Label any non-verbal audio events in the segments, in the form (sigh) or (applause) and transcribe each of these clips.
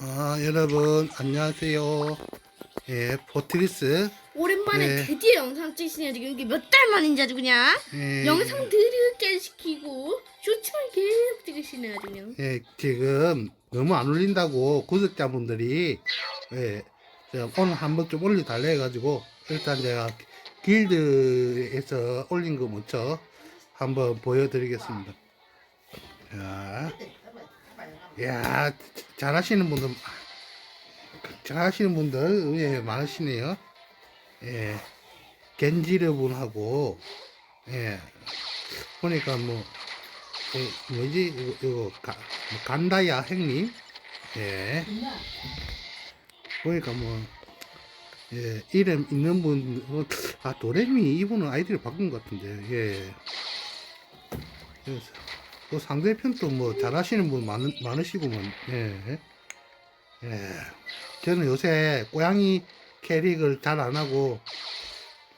아, 여러분, 안녕하세요. 예, 포트리스. 오랜만에 네. 드디어 영상 찍으시네요. 지금 이게 몇 달 만인지 아주 그냥 예, 영상 드럽게 시키고 쇼츠만 계속 찍으시네요. 아주 그냥. 예, 지금 너무 안 올린다고 구독자분들이, 예, 제가 오늘 한번 좀 올려달라 해가지고, 일단 제가 길드에서 올린 거 먼저 한번 보여드리겠습니다. 자, 야, 잘하시는 분들, 잘하시는 분들, 예, 많으시네요. 예, 겐지르 분하고, 예, 보니까 뭐, 예, 뭐지, 이거, 이거 가, 뭐 간다야 형님, 예, 보니까 뭐, 예, 이름 있는 분, 어, 아, 도레미 이분은 아이디를 바꾼 것 같은데, 예. 그래서, 또 상대편도 뭐 잘하시는 분 많, 많으시구만, 예. 예. 저는 요새 고양이 캐릭을 잘 안 하고,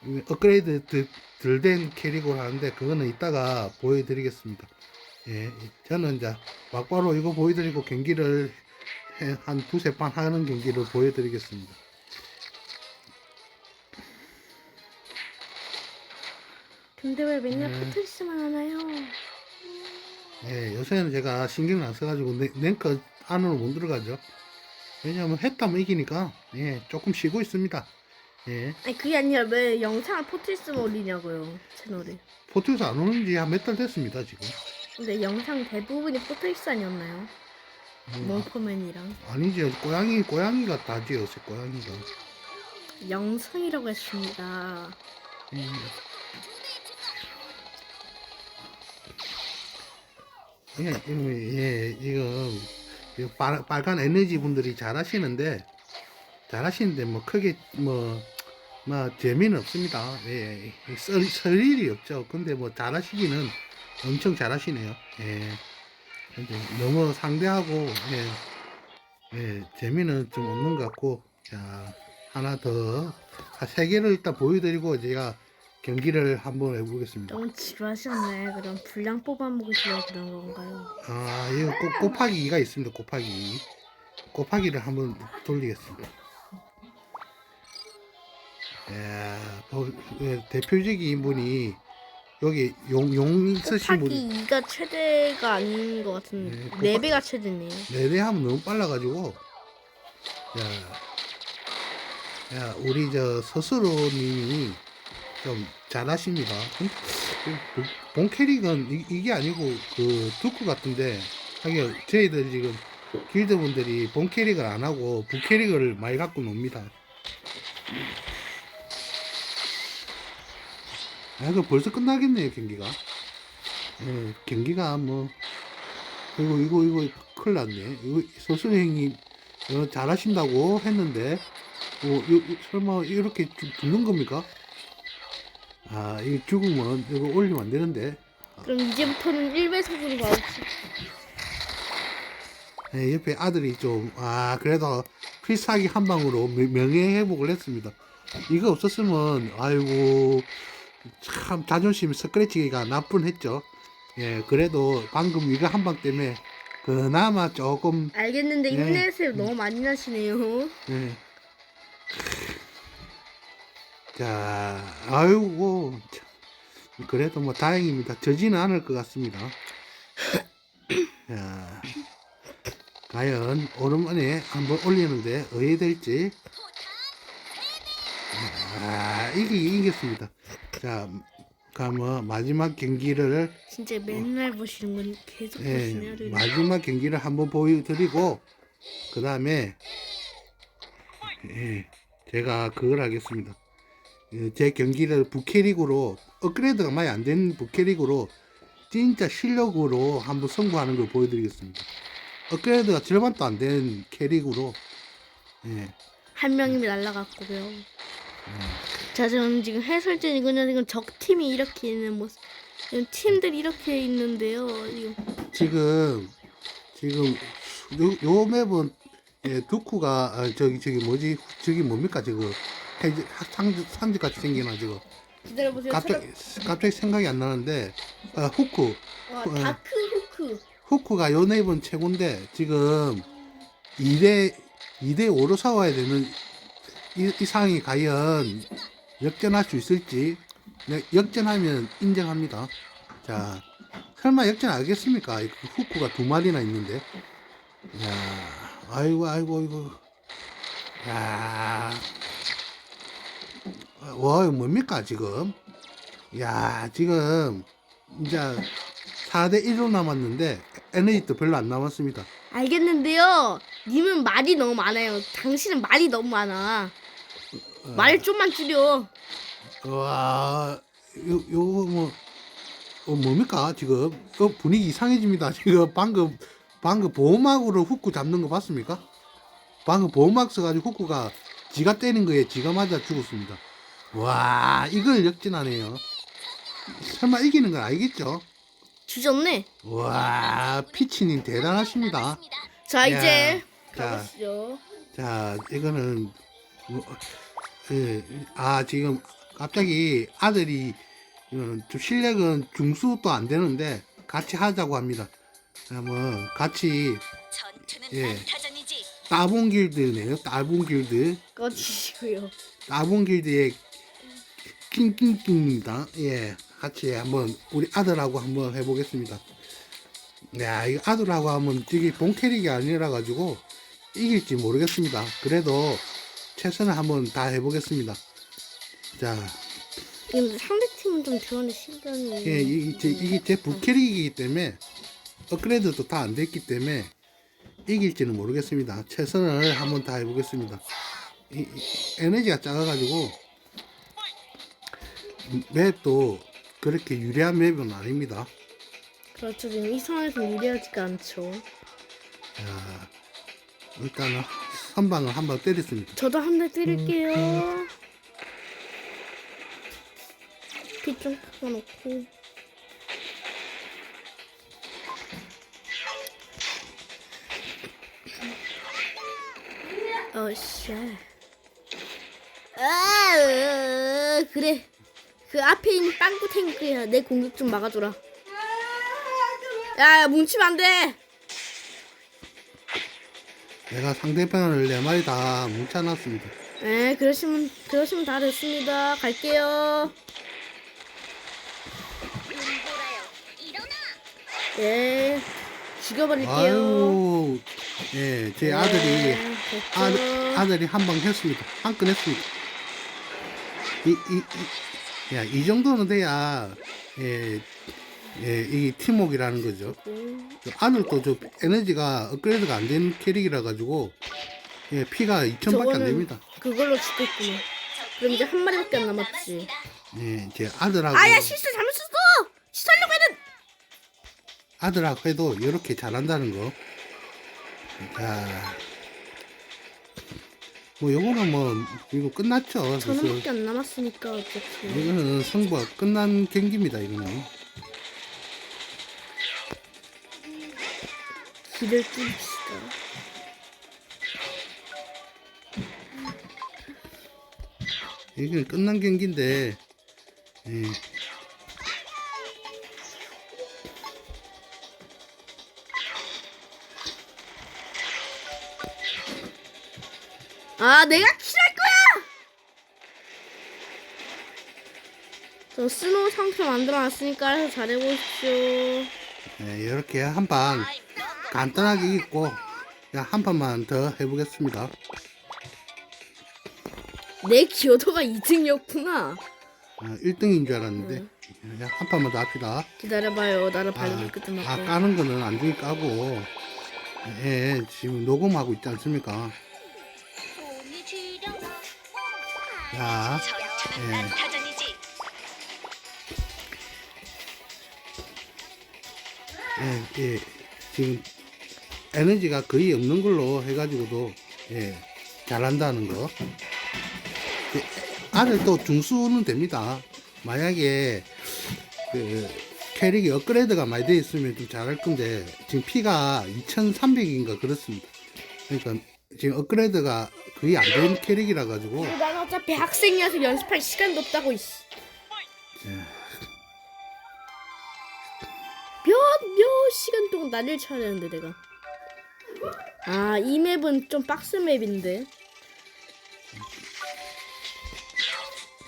음, 업그레이드 덜 된 캐릭을 하는데, 그거는 이따가 보여드리겠습니다. 예. 저는 이제 막바로 이거 보여드리고 경기를 해- 한 두세 판 하는 경기를 보여드리겠습니다. 근데 왜 맨날 네. 포트리스만 하나요? 예, 요새는 제가 신경을 안 써가지고 랭- 랭크 안으로 못 들어가죠. 왜냐면 했다면 이기니까 예, 조금 쉬고 있습니다. 예, 아니 그게 아니라 왜 영상을 포트리스만 올리냐고요 채널에. 포트에서 안 오는 지 한 몇 달 됐습니다 지금. 근데 영상 대부분이 포트리스 아니었나요? 음, 몽포맨이랑 아니죠, 고양이 고양이가 다지 요새 고양이가. 영상이라고 했습니다. 예. 예, 예, 이거, 빨, 빨간 에너지 분들이 잘 하시는데, 잘 하시는데, 뭐, 크게, 뭐, 뭐, 재미는 없습니다. 예, 설, 설 일이 없죠. 근데 뭐, 잘 하시기는 엄청 잘 하시네요. 예. 근데 너무 상대하고, 예, 예, 재미는 좀 없는 것 같고, 자, 하나 더, 한세 개를 일단 보여드리고, 제가 경기를 한번 해보겠습니다. 너무 지루하셨네. 그럼 분량 뽑아 먹으시려 그런 건가요? 아, 이거 곱, 곱하기 2가 있습니다. 곱하기 2. 곱하기를 한번 돌리겠습니다. 예, 보- 예, 대표적인 분이 여기 용, 용 쓰신 분이 곱하기 2가 최대가 아닌 것 같은데 네, 네, 곱하- 배가 최대네요. 네대 하면 너무 빨라가지고 야, 야 우리 저 서스로님이 좀 잘하십니다. 근- 그- 그본 캐릭은 이, 이게 아니고 그 두쿠 같은데 하긴 저희들 지금 길드 분들이 본 캐릭을 안 하고 부 캐릭을 많이 갖고 놉니다. 아, 그 벌써 끝나겠네요 경기가. 예, 경기가 뭐 이거 이거 이거 큰일 났네. 이거 어, 잘하신다고 했는데 어, 요- 요- 설마 이렇게 죽- 죽는 겁니까? 아, 이 죽으면 이거 올리면 안 되는데. 그럼 이제부터는 1배속으로 가야지. 예, 옆에 아들이 좀, 아, 그래도 필살기 한 방으로 명- 명예 회복을 했습니다. 이거 없었으면, 아이고, 참 자존심 스크래치가 나쁜 했죠. 예, 그래도 방금 이거 한 방 때문에 그나마 조금, 알겠는데 네. 인내세요 너무 많이 나시네요. 예. 자, 아이고, 참, 그래도 뭐 다행입니다. 저지는 않을 것 같습니다. (coughs) 자, 과연 오랜만에 한번 올리는데 어떻게 될지. 아, 이기 이겼습니다. 자, 그뭐 마지막 경기를 진짜 맨날 보시는 분 계속 예, 보시네요. 마지막 경기를 한번 보여드리고 그 다음에 예, 제가 그걸 하겠습니다. 예, 제 경기를 부캐릭으로 업그레이드가 많이 안 된 부캐릭으로 진짜 실력으로 한번 승부하는 걸 보여드리겠습니다. 업그레이드가 절반도 안 된 캐릭으로 예, 한 명이 날라갔고요. 자, 저는 지금 해설진이군요. 지금 적 팀이 이렇게 있는 모습. 지금 팀들이 이렇게 있는데요. 지금 지금 지금 요, 요 맵은 예, 두쿠가 아, 저기 저기 뭐지 저기 뭡니까 저거 해지- 상지 상지 같이 생기나 저거 기다려보세요. 갑자기 갑자기 생각이 안 나는데 아, 후쿠 와, 어. 다크 후크. 후쿠가 요 네이버는 최고인데 지금 2대 2대 5로 싸워야 되는 이, 이 상황이 과연 역전할 수 있을지 네, 역전하면 인정합니다. 자 설마 역전 알겠습니까? 이 후쿠가 두 마리나 있는데 야 아이고 아이고 아이고 야 와, 이거 뭡니까, 지금? 야, 지금, 이제, 4대 1로 남았는데, 에너지도 별로 안 남았습니다. 알겠는데요. 님은 말이 너무 많아요. 당신은 말이 너무 많아. 말 좀만 줄여. 와, 요, 요거 뭐, 어, 뭡니까, 지금? 어, 분위기 이상해집니다. 지금 방금, 방금 보호막으로 후쿠 잡는 거 봤습니까? 방금 보호막 써가지고 후쿠가 지가 때린 거에 지가 맞아 죽었습니다. 와, 이걸 역전하네요. 설마 이기는 건 알겠죠? 주졌네. 와, 피치님 대단하십니다. 자 야, 이제 자. 가보시죠. 자, 이거는, 뭐, 예, 아, 지금 갑자기 아들이, 어, 좀 실력은 중수도 안 되는데, 같이 하자고 합니다. 자, 뭐, 같이 예. 따봉 길드네요. 따봉 길드. 꺼지시고요. 따봉 길드의 낑낑낑입니다. 예. 같이 한번, 우리 아들하고 한번 해보겠습니다. 야, 이거 아들하고 하면 이게 본 캐릭이 아니라 가지고 이길지 모르겠습니다. 그래도 최선을 한번 다 해보겠습니다. 자, 근데 상대 팀은 좀 대원의 시간이. 예, 이, 제, 이게 제 부캐릭이기 때문에 업그레이드도 다 안 됐기 때문에 이길지는 모르겠습니다. 최선을 한번 다 해보겠습니다. 이, 이 에너지가 작아가지고 맵도 그렇게 유리한 맵은 아닙니다. 그렇죠. 지금 이 상황에서 유리하지가 않죠. 자, 일단은 선방을 한번 때렸습니다. 저도 한 대 때릴게요. 피좀 풀어놓고. 어씨. 아, 으, 그래. 그 앞에 있는 빵꾸 탱크야. 내 공격 좀 막아줘라. 야, 야, 뭉치면 안 돼. 내가 상대편을 네 마리 다 뭉쳐놨습니다. 네, 그러시면 그러시면 다 됐습니다. 갈게요. 네, 죽여버릴게요. 아유, 예, 제 아들이 네, 됐죠. 아, 아들이 한 방 했습니다. 한건 했습니다. 이, 이, 이, 야, 이 정도는 돼야, 예, 예, 이 팀워크라는 거죠. 음, 저 에너지가 업그레이드가 안 된 캐릭이라 가지고, 예, 피가 2천밖에 안 저거는- 됩니다. 그걸로 죽겠구나. 그럼 이제 한 마리밖에 안 남았지. 예, 제 아들하고, 아야 실수 잘못했어. 취소하려고 했는. 아들하고 해도 이렇게 잘한다는 거. 자, 뭐, 요거는 뭐, 이거 끝났죠. 천 그래서 원밖에 안 남았으니까 어차피. 이거는 승부가 끝난 경기입니다. 이거는. 길을 뚫읍시다. 이건 끝난 경기인데, 예, 아, 내가 킬할 거야. 저 스노우 상표 만들어 놨으니까 해서 잘해보십시오. 예, 이렇게 한 판 간단하게 그냥 한 판만 더 해보겠습니다. 내 기어도가 2등이었구나. 아, 1등인 줄 알았는데, 그냥 한 판만 더 합시다. 기다려봐요. 나를 끝은 아, 맞고. 까는 거는 안중히 까고, 예, 지금 녹음하고 있지 않습니까? 자, 예. 예, 예, 지금 에너지가 거의 없는 걸로 해가지고도, 예, 잘한다는 거. 예, 아들도 중수는 됩니다. 만약에, 그, 캐릭이 업그레이드가 많이 돼 있으면 좀 잘할 건데, 지금 피가 2300인가 그렇습니다. 그러니까, 지금 업그레이드가 거의 안 된 캐릭이라 가지고, 난 어차피 학생이라서 연습할 시간도 없다고 이씨. 예. 뿅! 몇 시간 동안 난리를 쳐야 되는데 내가 아 이 맵은 좀 빡센 맵인데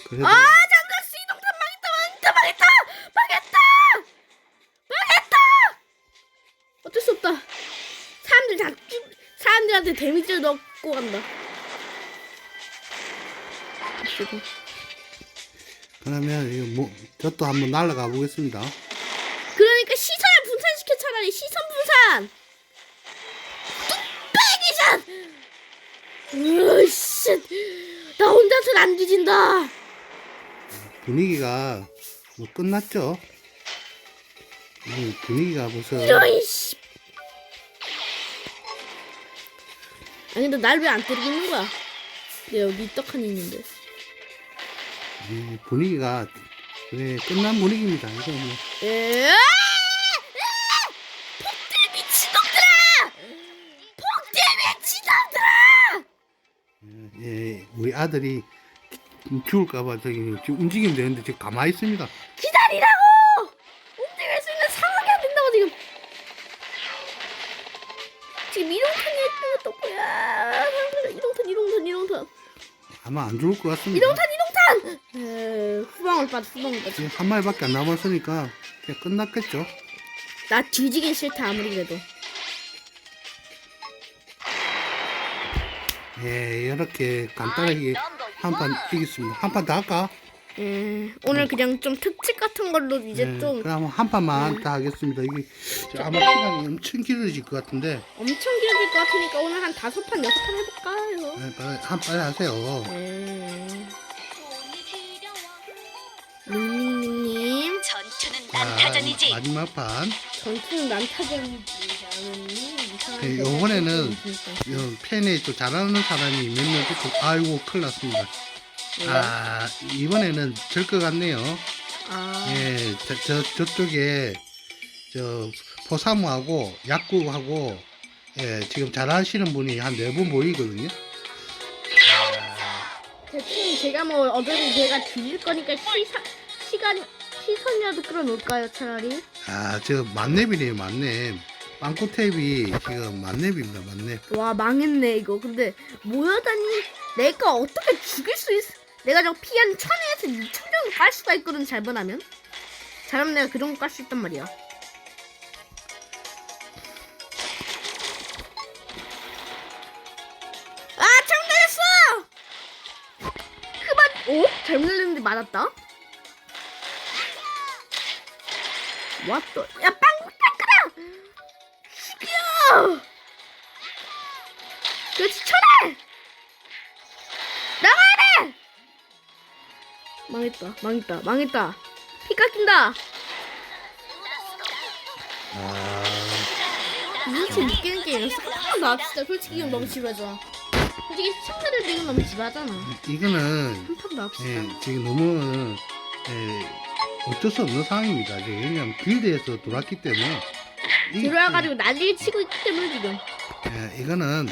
그래도 아 장갑스 이동탄 망했다 망했다 망했다 망했다 망했다 어쩔 수 없다 사람들한테 데미지를 넣고 간다. 그러면 이거 뭐 저도 한번 날아가 보겠습니다. 그러니까 시선을 분산시켜 차라리 시선 분산! 뚝배기샷! 으씨 나 혼자서는 안 뒤진다! 분위기가 뭐 끝났죠? 이 분위기가 벌써 이런 씨 근데 날 왜 안 때리고 있는 거야? 내 여기 떡하니 있는데. 이 분위기가 그래 끝난 분위기입니다. 이거 뭐. 에? 폭딜 미친놈들아! 폭딜 미친놈들아! 예, 우리 아들이 죽을까봐 저기 지금 움직이면 되는데 지금 가만히 있습니다. 지금 이동탄이 또 뭐야 이동탄 이동탄 이동탄 아마 안 죽을 것 같습니다. 이동탄 이동탄 에 후방울 빠져 후방울 빠져 지금 한 마리밖에 안 남았으니까 그냥 끝났겠죠. 나 뒤지긴 싫다 아무리 그래도 예, 이렇게 간단하게 한 판 이겼습니다. 한 판 더 할까? 예 오늘 그냥 좀 특집 같은 걸로 이제 예, 좀 그럼 한 판만 더 하겠습니다. 이게 저 아마 시간이 엄청 길어질 것 같은데 엄청 길어질 것 같으니까 오늘 한 다섯 판 여섯 판 해볼까요? 예, 빨리 한 빨리 하세요. 시려워 닝닝닝님 전투는 자, 난타전이지 마지막 판. 전투는 난타전이지 나는 이상한 네, 요번에는 팬에 또 잘하는 사람이 몇명 붙고 아이고 큰일 났습니다. 네. 아 이번에는 질것 같네요. 아, 예, 저, 저 저쪽에 저 포사무하고 약구하고 예 지금 잘하시는 분이 한 네 분 보이거든요. 대충 제가 뭐 어차피 제가 뒤질 거니까 시사, 시간 시선이라도 끌어놓을까요 차라리? 아 저 만렙이네요 만렙. 빵꾸 탭이 지금 만렙입니다 만렙. 와 망했네 이거 근데 모여다니 내가 어떻게 죽일 수 있어 내가 저피한 천에서 이천 정도 깔 수가 있거든 잘못하면. 잘하면 내가 그 정도 깔 수 있단 말이야. 아 잘못 날렸어! 그만! 오? 잘못 날렸는데 맞았다? 왔또 야 빵국 탱크다 죽여 망했다. 망했다. 망했다. 피 깎인다. 아. 눈치 못 깨는 게임이었어 하나도 나 진짜 솔직히 이건 너무 지루하잖아. 솔직히 시청자들도 이건 너무 지루하잖아. 이거는 한 판도 합시다. 예, 지금 너무 예, 어쩔 수 없는 상황입니다. 지금 왜냐하면 길드에서 돌았기 때문에. 이- 들어와가지고 난리를 치고 있기 때문에 지금. 예, 이거는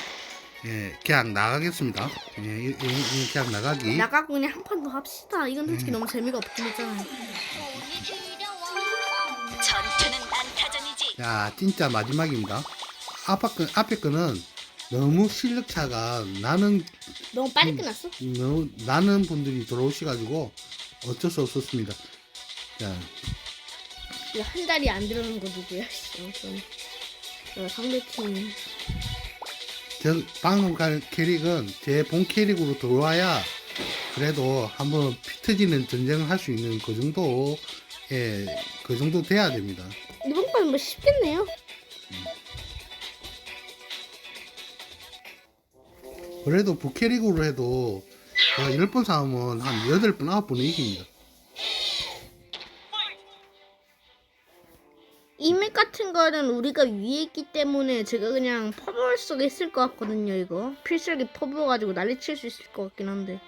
예, 그냥 나가겠습니다. 예, 이, 이, 이 그냥 나가기. 나가고 그냥 한 판 더 합시다 이건 솔직히 너무 재미가 없긴 했잖아요 전투는 난타전이지 자, 진짜 마지막입니다. 앞에 거, 앞에 거는 너무 실력 차가 나는 너무 빨리 음. 끝났어? 너무 나는 분들이 들어오셔가지고 어쩔 수 없었습니다. 자, 이거 한 달이 안 들어오는 거 누구야? 씨, 아무튼 어, 상대팀 저 방금 갈 캐릭은 제 본 캐릭으로 들어와야 그래도 한번 피 터지는 전쟁을 할 수 있는 그 정도 예, 그 정도 돼야 됩니다. 이번 판뭐 쉽겠네요. 그래도 부캐릭으로 해도 제가 10번 싸우면 한 8번, 9번은 이깁니다. 거는 우리가 위에 있기 때문에 제가 그냥 퍼블 속에 있을 것 같거든요. 이거 필살기 퍼부어가지고 난리 칠 수 있을 것 같긴 한데.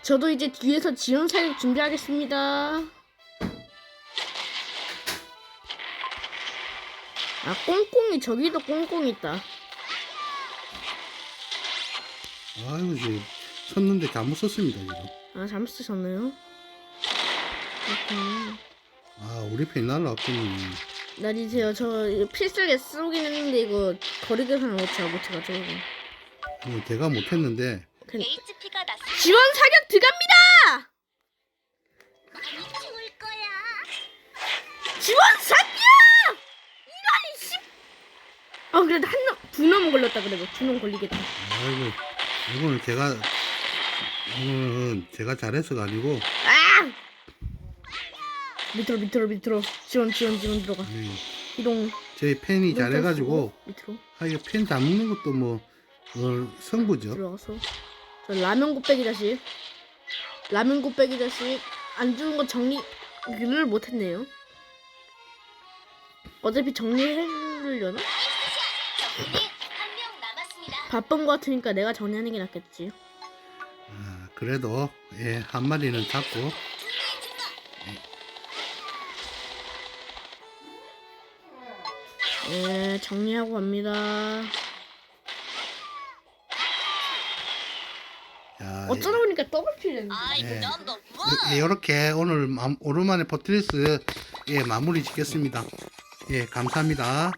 저도 이제 뒤에서 지원 사격 준비하겠습니다. 아 꽁꽁이 저기도 꽁꽁 있다. 아이고, 이제 섰는데 잘못 썼습니다, 지금. 아 잘못 쓰셨네요. 그렇군요. 아 우리 편이 날라왔더니 기다리세요. 저 이거 필살기 쏘긴 했는데 이거 거리 계산을 못 쳐, 못 쳐가지고. 어, 제가 못했는데 된- HP가 났어. 지원 사격 들어갑니다! 많이 키울 거야. 지원 사격! 이런 씨. 아 그래도 한 놈, 두 놈은 걸렸다 그래도 두놈 걸리겠다. 아이고 이거는 제가 이거는 제가 잘해서가 아니고 아! 밑으로 밑으로 밑으로 지원 지원 지원 들어가. 이, 이동. 저희 팬이 잘해가지고 쓰고 밑으로 아 이거 팬 잡는 것도 뭐 어, 승부죠. 들어가서 저 라면 곱빼기 자식 라면 곱빼기 자식 안 주는 거 정리를 못했네요. 어차피 정리해주려나? 적군이 한명 남았습니다. 바쁜 거 같으니까 내가 정리하는 게 낫겠지. 아, 그래도 예, 한 마리는 잡고 예, 정리하고 갑니다. 자, 어쩌다 보니까 예. 넘버 원. 예, 이렇게 오늘 마, 오랜만에 버트리스 예, 마무리 짓겠습니다. 예, 감사합니다.